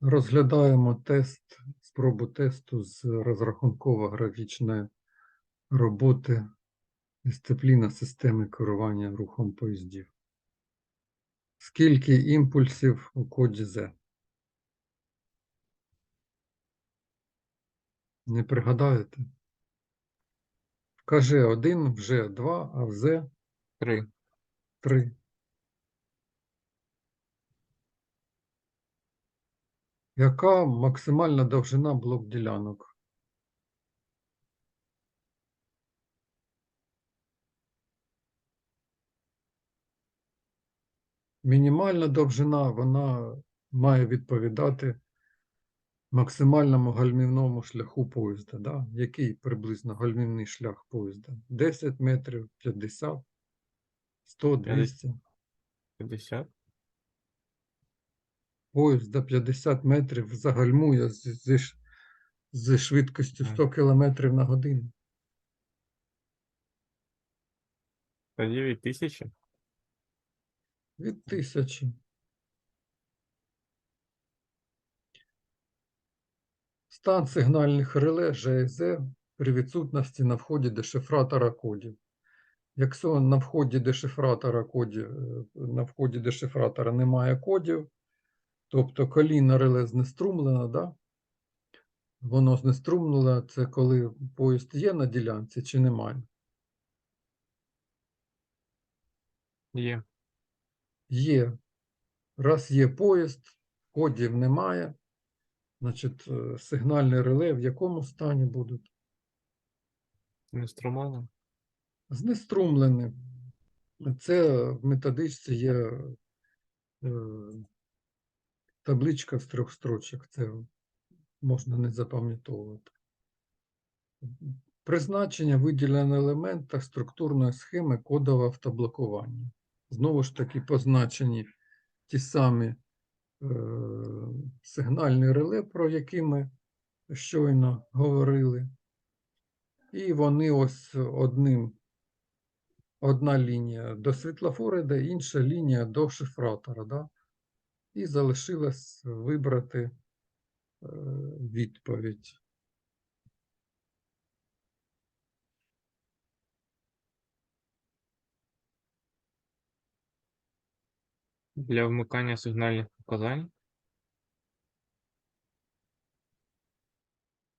Розглядаємо тест, спробу тесту з розрахунково-графічної роботи дисципліна системи керування рухом поїздів. Скільки імпульсів у коді Z? Не пригадаєте? Вкажи один, вже два, а в Z Три. три. Яка максимальна довжина блок ділянок? Мінімальна довжина, вона має відповідати максимальному гальмівному шляху поїзда. Да? Який приблизно гальмівний шлях поїзда? 10 метрів, 50, 100, 200. 50. Поїзд до 50 метрів загальмує з- зі, зі швидкістю 100 км на годину. Тоді від тисячі. Від тисячі. Стан сигнальних реле ЖСЗ при відсутності на вході дешифратора кодів. Якщо на вході дешифратора кодів, е, на вході дешифратора немає кодів, тобто коліна реле знеструмлено, да? воно знеструмлено, це коли поїзд є на ділянці чи немає. Є. Є. Раз є поїзд, кодів немає, значить е, сигнальні реле в якому стані будуть? Не струмовано. Знеструмлені. Це в методичці є е, табличка з трьох строчок. Це можна не запам'ятовувати. Призначення виділено елемента структурної схеми кодового автоблокування. Знову ж таки, позначені ті самі е, сигнальні реле, про які ми щойно говорили. І вони ось одним, одна лінія до світлофора йде, інша лінія до шифратора. Да? І залишилось вибрати е, відповідь. Для вмикання сигнальних показань.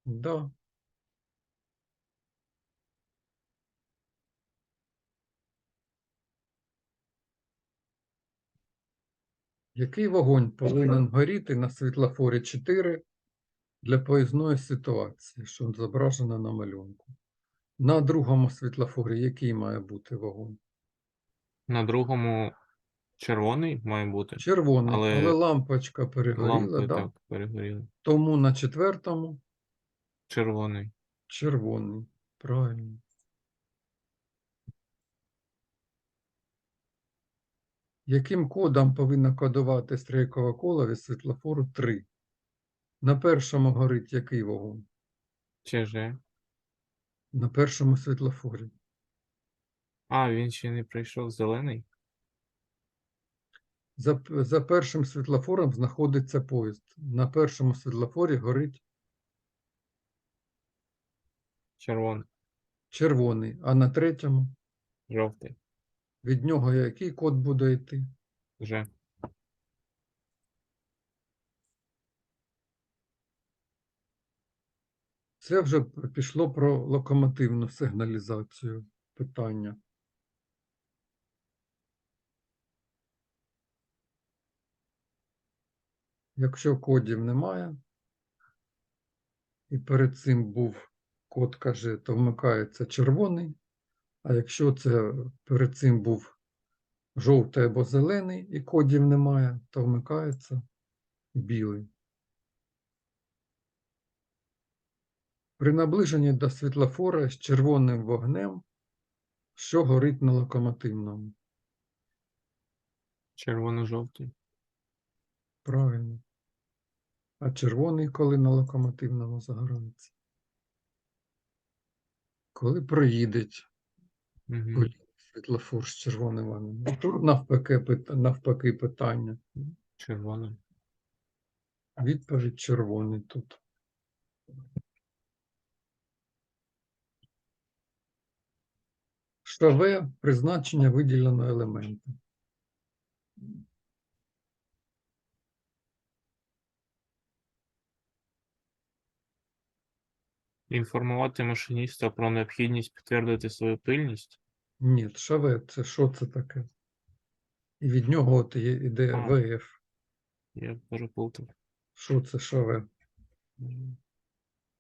Да. Який вогонь повинен горіти на світлофорі 4 для поїзної ситуації, що зображено на малюнку? На другому світлофорі який має бути вогонь? На другому червоний має бути. Червоний, але, Але лампочка перегоріла, Лампи да? так перегоріли. тому на четвертому Червоний. червоний. Правильно. Яким кодом повинна кодувати стрейкове коло від світлофору 3? На першому горить який вогонь? ЧЖ. На першому світлофорі. А, він ще не прийшов зелений. За, за першим світлофором знаходиться поїзд. На першому світлофорі горить Червоний. червоний, а на третьому Жовтий. Від нього який код буде йти? Вже. Це вже пішло про локомотивну сигналізацію питання. Якщо кодів немає, і перед цим був код каже, то вмикається червоний, а якщо це перед цим був жовтий або зелений і кодів немає, то вмикається білий. При наближенні до світлофора з червоним вогнем, що горить на локомотивному. Червоно-жовтий. Правильно. А червоний коли на локомотивному загорається? Коли проїдеть Угу. Світлофор з червоним вогнем. Ну, Тут навпаки, навпаки питання. Червоним. Відповідь червоний тут. Штаве призначення виділеного елемента. Інформувати машиніста про необхідність підтвердити свою пильність. Ні, шаве це що це таке? І від нього от є, іде А. ВФ. Я переплутав. Що це шаве?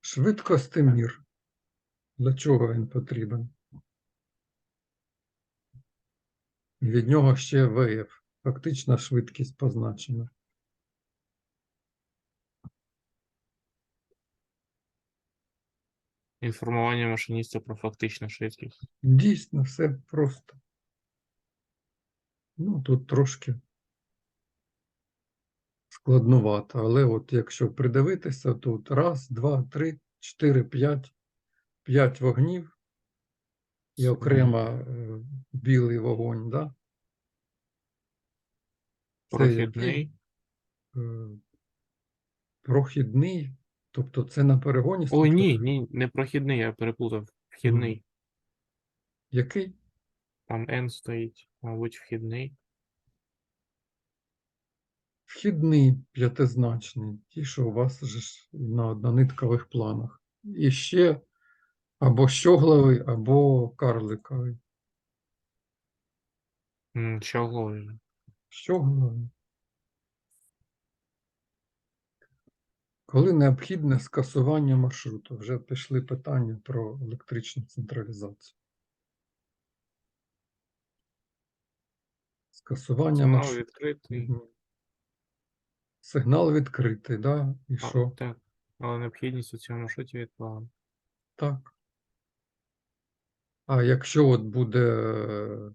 Швидкостимір. Для чого він потрібен? І від нього ще ВФ. Фактична швидкість позначена. Інформування машиніста про фактичну швидкість. Дійсно, все просто. Ну, тут трошки складнувато, але от якщо придивитися, тут раз, два, три, чотири, п'ять, п'ять вогнів і окремо е, білий вогонь, да? Це який? Прохідний. Е, прохідний, тобто це на перегоні Ой, стоїть ні, ні, не прохідний, я переплутав. Вхідний. Який? Там N стоїть, мабуть, вхідний. Вхідний п'ятизначний, ті, що у вас же ж на однониткових планах. І ще або щогловий, або карликовий. Щогловий. Щогловий. Коли необхідне скасування маршруту, вже пішли питання про електричну централізацію. Скасування Сигнал маршруту. відкритий. Сигнал відкритий, да? І А, що? Так. Але необхідність у цьому маршруті відпала. Так. А якщо от буде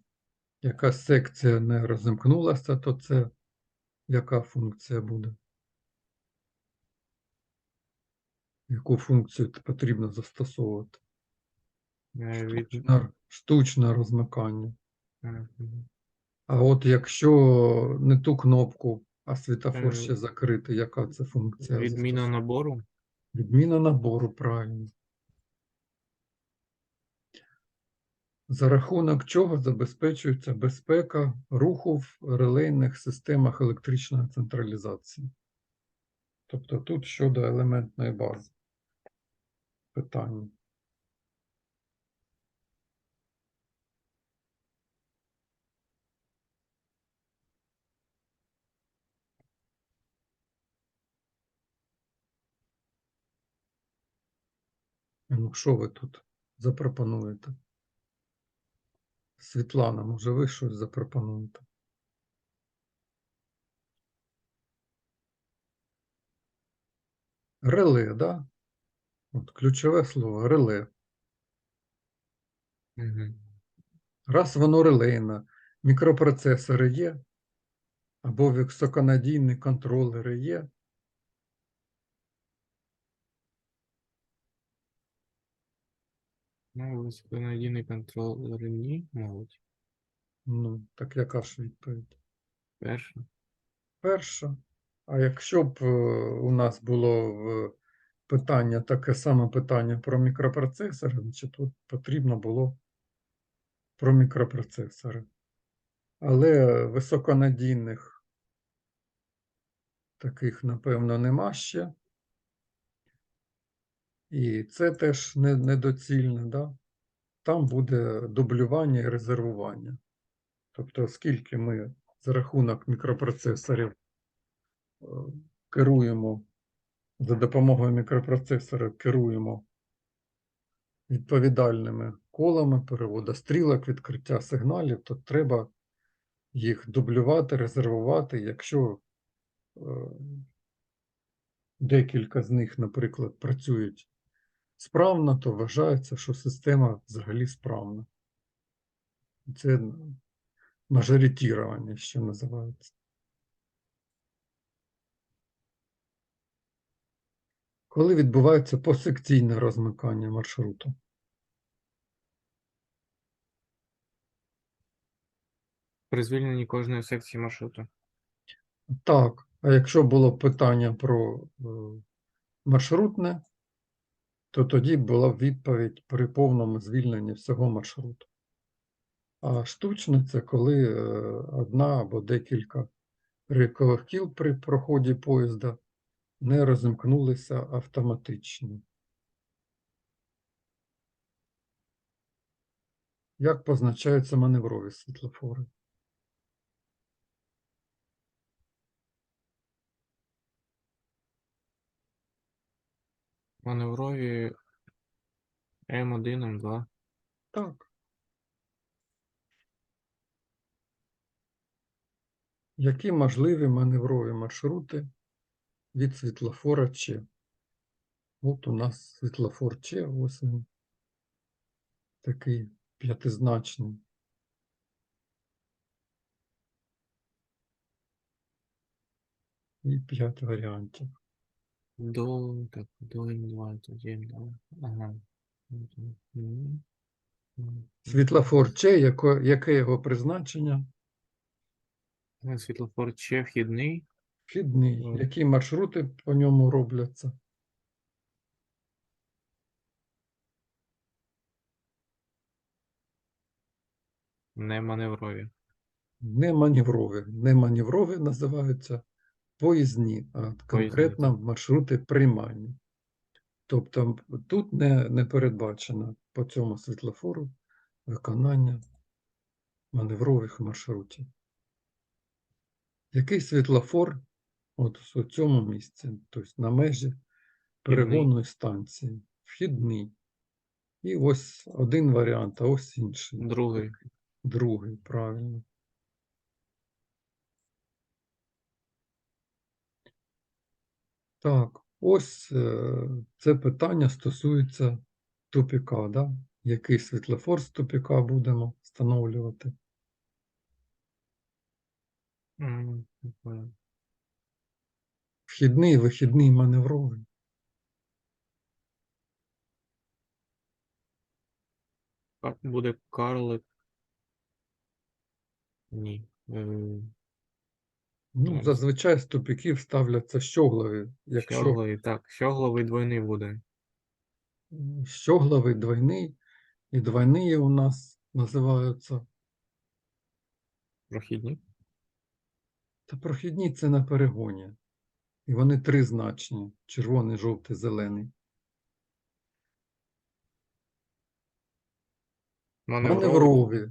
якась секція не розімкнулася, то це яка функція буде? Яку функцію потрібно застосовувати? Штучне, штучне розмикання. А от якщо не ту кнопку, а світофор Е, ще закритий, яка це функція? Відміна набору. Відміна набору, правильно. За рахунок чого забезпечується безпека руху в релейних системах електричної централізації. Тобто тут щодо елементної бази. Питання. Ну, що ви тут запропонуєте? Світлана, може ви щось запропонуєте? Реле, да? От ключове слово реле. Мгм. Раз воно релейне, мікропроцесори є, або високонадійні контролери є, Ну, високонадійний контролер ні, мабуть. ну, так яка ж відповідь? Перше. Перша. А якщо б е, у нас було в питання таке саме питання про мікропроцесори, значить тут потрібно було про мікропроцесори. Але високонадійних таких, напевно, нема ще. І це теж не- недоцільно, да? Там буде дублювання і резервування. Тобто, оскільки ми за рахунок мікропроцесорів е, керуємо, за допомогою мікропроцесора керуємо відповідальними колами переводу стрілок, відкриття сигналів, то треба їх дублювати, резервувати. Якщо е, декілька з них, наприклад, працюють справно, то вважається, що система взагалі справна. Це мажоритірування, що називається. Коли відбувається посекційне розмикання маршруту? При звільненні кожної секції маршруту. Так, А якщо було питання про е, маршрутне, то тоді була б відповідь при повному звільненні всього маршруту. А штучне це коли е, одна або декілька рейкових кіл при проході поїзда не розімкнулися автоматично. Як позначаються маневрові світлофори? Маневрові М1, М2. Так. Які можливі маневрові маршрути від світлофора Ч? От у нас світлофор Ч, ось він такий п'ятизначний. І п'ять варіантів. До, так, до М2, тоді Ага. Світлофор Ч, яко- яке його призначення? Світлофор Ч вхідний. Вхідний. Які маршрути по ньому робляться? Не маневрові. Не маневрові. Не маневрові називаються поїзні, а конкретно так. маршрути приймання. Тобто тут не, не передбачено по цьому світлофору виконання маневрових маршрутів. Який світлофор от у цьому місці, тобто на межі перегонної станції, вхідний. І ось один варіант, а ось інший. Другий. Другий, правильно. Так, ось е, це питання стосується тупіка, да? Який світлофор з тупіка будемо встановлювати? Не понял. Вхідний, вихідний, маневровий. Буде карлик. Ні. Е, Ну, зазвичай з тупіків ставляться щоглові. Якщо Щогловий, так, щогловий двойний буде. щогловий двойний, і двойні у нас називаються. Прохідні. Та прохідні це на перегоні. І вони тризначні: червоний, жовтий, зелений. Маневрові.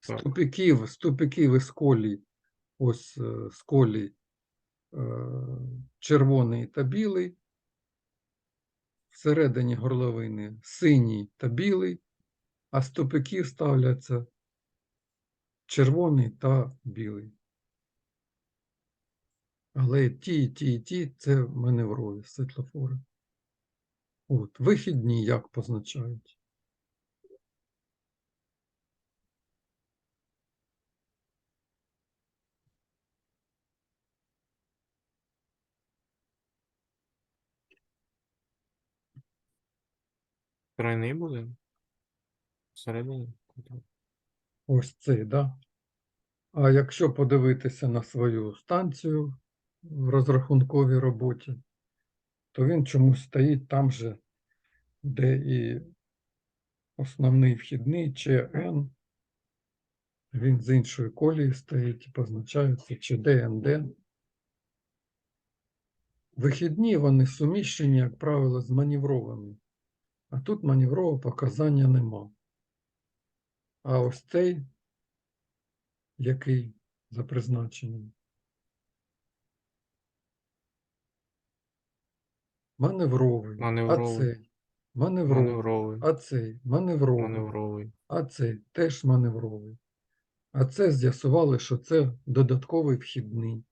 З тупіків, з тупіків із колій, ось е, з колій е, червоний та білий. Всередині горловини синій та білий, а з тупиків ставляться червоний та білий. Але ті, ті, ті це маневрові світлофори. От, вихідні як позначають? Тройний буде. Всередині. Так. Ось цей, да? А якщо подивитися на свою станцію в розрахунковій роботі, то він чомусь стоїть там же, де і основний вхідний ЧН. Він з іншої колії стоїть і позначається чи ДНД. Вихідні вони суміщені, як правило, з маневровими. А тут маневрового показання нема. А ось цей, який за призначенням. Маневровий. Маневровий. А цей. Маневровий. Маневровий. А цей. Маневровий. Маневровий. А цей теж маневровий. А це з'ясували, що це додатковий вхідний.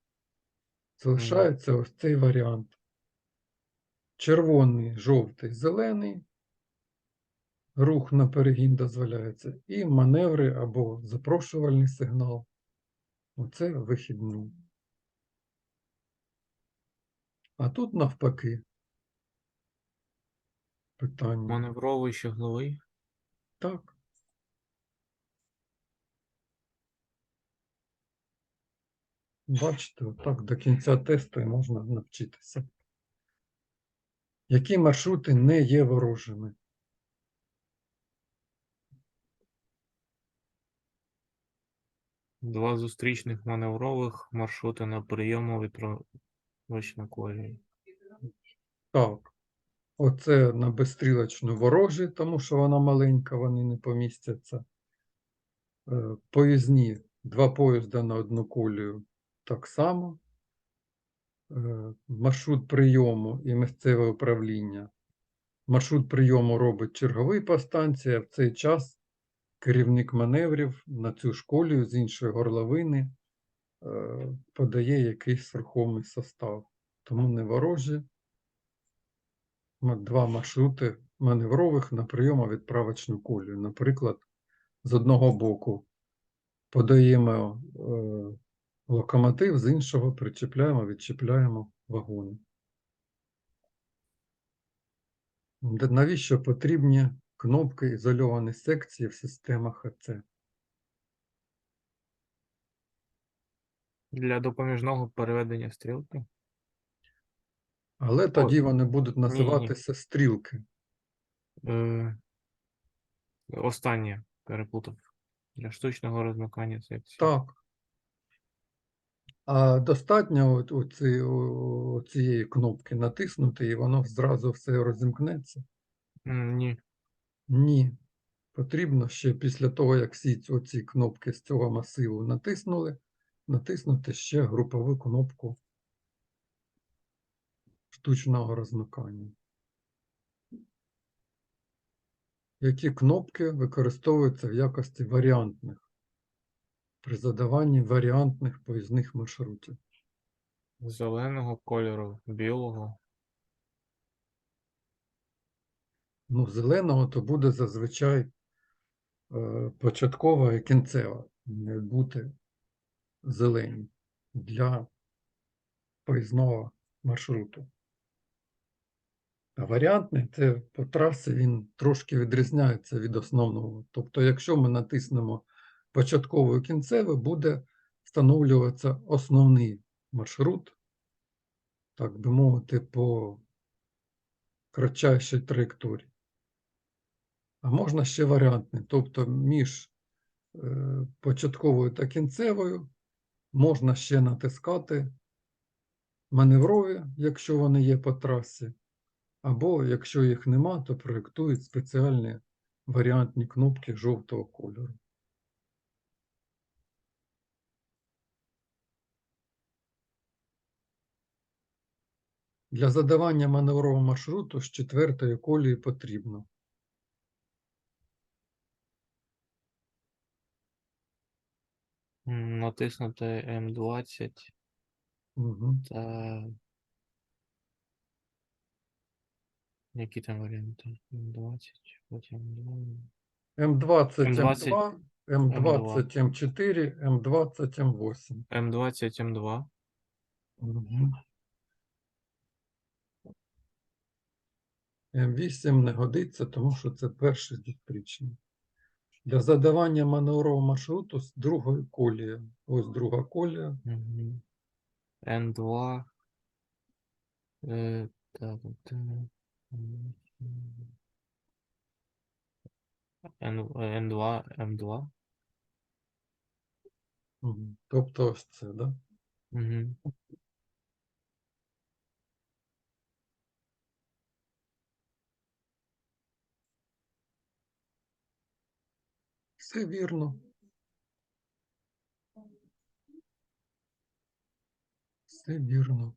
Залишається ось цей варіант. Червоний, жовтий, зелений. Рух на перегін дозволяється. І маневри або запрошувальний сигнал. Оце вихідний. А тут навпаки. Питання. Маневровий щогловий. Так. Бачите, отак до кінця тесту і можна навчитися. Які маршрути не є ворожими? Два зустрічних маневрових маршрути на прийому відправочну колію. Так. Оце на безстрілочну ворожі, тому що вона маленька, вони не помістяться. Е, Поїзні, два поїзда на одну колію так само. Е, Маршрут прийому і місцеве управління. Маршрут прийому робить черговий по станції, а в цей час керівник маневрів на цю ж з іншої горловини е, подає якийсь рухомий состав. Тому не ворожі. Два маршрути маневрових на прийому відправочну колію. Наприклад, з одного боку подаємо е, локомотив, з іншого причіпляємо, відчіпляємо вагони. Навіщо потрібні кнопки ізольовані секції в системах АЦ? Для допоміжного переведення стрілки. Але тоді вони будуть ні. називатися стрілки. Е, останнє переплутав. Для штучного розмикання секції. Так. А достатньо от у ці- у- у цієї кнопки натиснути, і воно зразу все розімкнеться. М, Ні. Ні. Потрібно ще після того, як всі ці- оці кнопки з цього масиву натиснули, натиснути ще групову кнопку штучного розмикання. Які кнопки використовуються в якості варіантних при задаванні варіантних поїзних маршрутів? Зеленого кольору, білого. Ну, зеленого то буде зазвичай е, початкова і кінцева, не бути зелені для поїзного маршруту. Варіантний це по трасі він трошки відрізняється від основного. Тобто, якщо ми натиснемо початкову і кінцеву, буде встановлюватися основний маршрут, так би мовити, по кратчайшій траєкторії. А можна ще варіантний, тобто між е, початковою та кінцевою можна ще натискати маневрові, якщо вони є по трасі, або якщо їх нема, то проєктують спеціальні варіантні кнопки жовтого кольору. Для задавання маневрового маршруту з четвертої колії потрібно Натиснути М20 угу. та. Які там варіанти? М20, потім М20, М20, М2, М20, М4, М20, М8. М20, М2. Мгм. М8 не годиться, тому що це перший зустрічний. Для задавання маневрового маршруту з другої колії. Ось друга колія. Мгм. Н2. Е, так, от, е, м, Н, е, Н2, М2. Мгм. Тобто ось це, да? Угу. Все вірно. Все вірно.